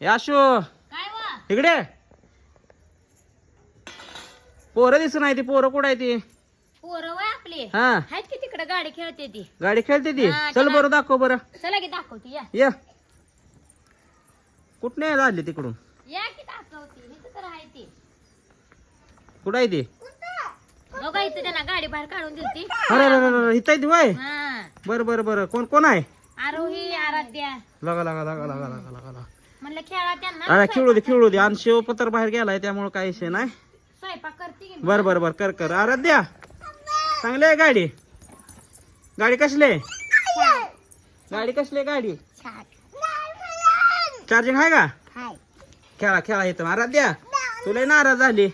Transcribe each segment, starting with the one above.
याशो इकडे. पोरं दिसत नाही ती पोरं कुठं आहे ती? पोरं वय आपली. हा. आहेत की तिकडे गाडी खेळते ती? गाडी खेळते ती? हा, चल. चला. बरं दाखव बरं. चला की दाखवते या. ये. कुठं नाही झाली तिकडून? या की दाखवते इथं तर आहे ती. कुठं आहे ती? बघा इथं त्यांना गाडी बाहेर काढून दिलती. अरे अरे अरे, अरे इथं आहे ती वय? हा. बरं बरं बरं. कोण कोण आहे? आरोही आराध्या. लगा लगा लगा लगा लगा लगा लगा. म्हणलं खेळा त्यांना अरे खेळू दे खेळू दे. आणि शिवपत्र बाहेर गेलाय त्यामुळे काही विषय नाही. स्वयंपाक करते की बर बर बर कर कर. आराध्या चांगली आहे गाडी. गाडी कसली आहे? गाडी कसली आहे गाडी? चार्जिंग आहे का? खेळा खेळा येतो आराध्या तुला नाराज झाली.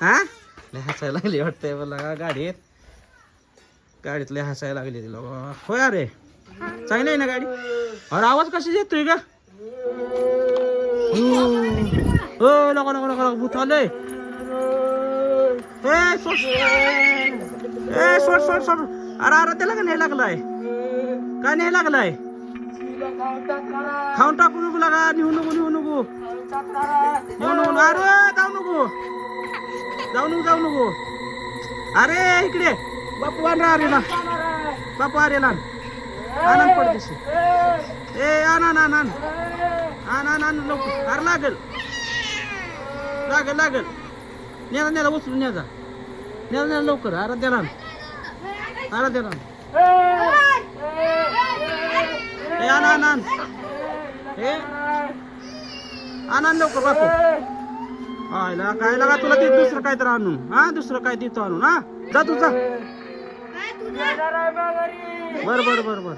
हा? लय हसायला लागली वाटतंय मला. का गाडीत. गाडीत लय हसायला लागली तिला. होय अरे. चांगली आहे ना गाडी? अरे आवाज कशी येतोय का हो नको नको नको नको भूत आलंय ए सोड ए सोड सोड सोड अरे अरे त्याला का नाही लागलाय का नाही लागलाय खाऊन टाकू नको लागा निहू नको निहू नको निहू नको अरे जाऊ नको जाऊ नको जाऊ नको अरे इकडे बापू आण अरे ना बापू अरे ना आनंद पडतेस ए आण आण आण आण आण आण लवकर. अरे लागल. लागल लागल. नेला नेला उचलून न्याचा नेला नेला लवकर. आराध्याला आण. आराध्याला आण. ए आण आण आण. ए. आण आण लवकर बापू. आयला काय लागा तुला ते दुसरं काय तर आणून? हा दुसरं काय देतो आणून हा? जा तू जा. बर बर बर बर.